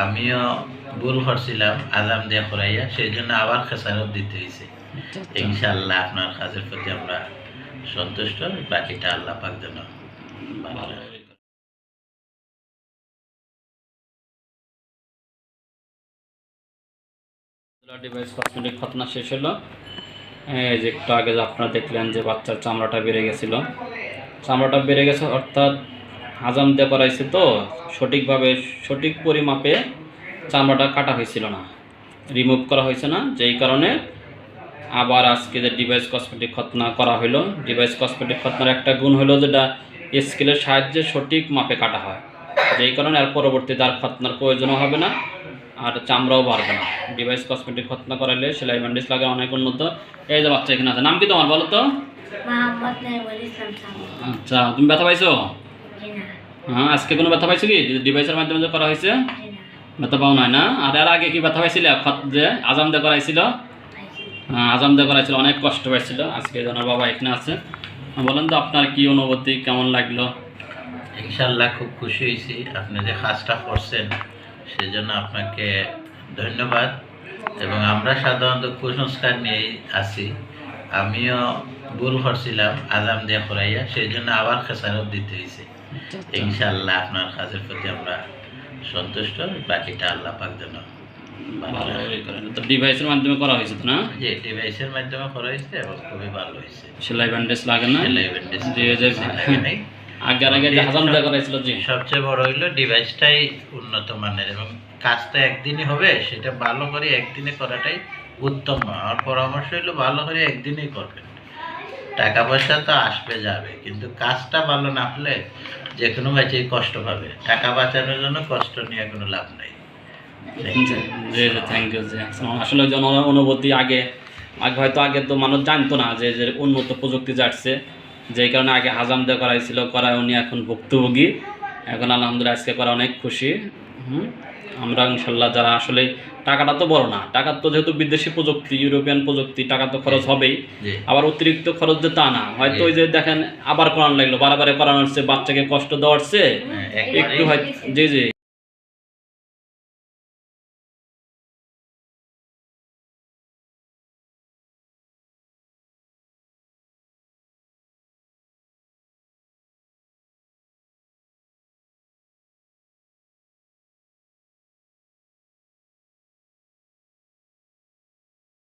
আমিও ভুল করছিলাম আজাম দিয়ে করাইয়া সেই জন্য আবার খেসারত দিতে হয়েছে আচ্ছা, আচ্ছা। ইনশাআল্লাহ আপনার কাজের প্রতি আমরা সন্তুষ্ট বাকিটা আল্লাহ পাক যেন ভালো। ডিভাইস কসমেটিক খতনা শেষ হলো যে একটু আগে আপনারা দেখলেন যে বাচ্চার চামড়াটা বেড়ে গেছিল চামড়াটা বেড়ে গেছে অর্থাৎ হাজাম দিয়ে করাইছে তো সঠিকভাবে সঠিক পরিমাপে চামড়াটা কাটা হয়েছিল না। রিমুভ করা হয়েছে না যেই কারণে আবার আজকে যে ডিভাইস কসমেটিক খতনা করা হলো ডিভাইস কসমেটিক খতনার একটা গুণ হলো যেটা স্কেলের সাহায্যে সঠিক মাপে কাটা হয়। যেই কারণে আর পরবর্তীতে আর খতনার প্রয়োজনও হবে না আর চামড়াও বাড়বে না। ডিভাইস কসমেটিক খতনা করাইলে সেলাই ব্যান্ডেজ লাগে অনেক উন্নত। এই যে বাচ্চা এখানে আছে নাম কি তোমার বলো তো? আচ্ছা তুমি ব্যথা পাইছো? হ্যাঁ আজকে কোনো ব্যথা পাইছো কি ডিভাইসের মাধ্যমে যে করা হয়েছে? ব্যথা পাও নাই না? আর এর আগে কি ব্যথা পাইছিলে? খত যে আজাম দে করাইছিল? হ্যাঁ, আজাম দিয়ে করাইছিল অনেক কষ্ট পাইছিল আজকে জানার বাবা এখানে আছে। বলেন তো আপনার কি অনুভূতি? কেমন লাগল? ইনশাআল্লাহ খুব খুশি হয়েছি। আপনি যে কাজটা করছেন সেজন্য আপনাকে ধন্যবাদ। এবং আমরা সাধারণত কুসংস্কার নিয়েই আছি। আমিও ভুল করছিলাম আজাম দিয়ে করাইয়া সেই জন্য আবার খেসারত দিতে হয়েছে ইনশাআল্লাহ আপনার কাজের প্রতি আমরা সন্তুষ্ট বাকিটা আল্লাহ পাক যেন ভালো ভালো রাখে। করেন তো ডিভাইসের মাধ্যমে করা হয়েছে তো না? যে ডিভাইসের মাধ্যমে করা হয়েছে এবং খুবই ভালো হয়েছে। সেলাই ব্যান্ডেজ লাগে না? সেলাই ব্যান্ডেজ জি, যে লাগে আগে হাজাম করাইছিল জি। সবচেয়ে বড় হইল ডিভাইসটাই উন্নত মানের এবং কাজটা একদিনই হবে সেটা ভালো করে একদিনে করাটাই উত্তম। আমার পরামর্শ হইল ভালো করে একদিনেই করবেন। টাকা পয়সা তো আসবে যাবে, কিন্তু কাজটা ভালো না হলে যে কোনো বাচ্চাই কষ্ট পাবে। টাকা বাঁচানোর জন্য কষ্ট নিয়ে কোনো লাভ নেই। থ্যাংক ইউ আসলে জন অনুভূতি আগে আগে হয়তো আগে তো মানুষ জানতো না যে যে উন্নত প্রযুক্তি যাচ্ছে। যেই কারণে আগে হাজাম দিয়ে করাইছিল করায় উনি এখন ভুক্তভোগী। এখন আলহামদুলিল্লাহ আজকে করা অনেক খুশি। হুম? আমরা ইনশাল্লাহ যারা আসলে টাকাটা তো বড় না। টাকার তো যেহেতু বিদেশি প্রযুক্তি ইউরোপিয়ান প্রযুক্তি টাকা তো খরচ হবেই। আবার অতিরিক্ত খরচ যে তা না। হয়তো ওই যে দেখেন আবার করানো লাগল বারে বারে করানো হচ্ছে বাচ্চাকে কষ্ট দেওয়া চেয়ে হ্যাঁ, একটু হয় হয়তো জি জি।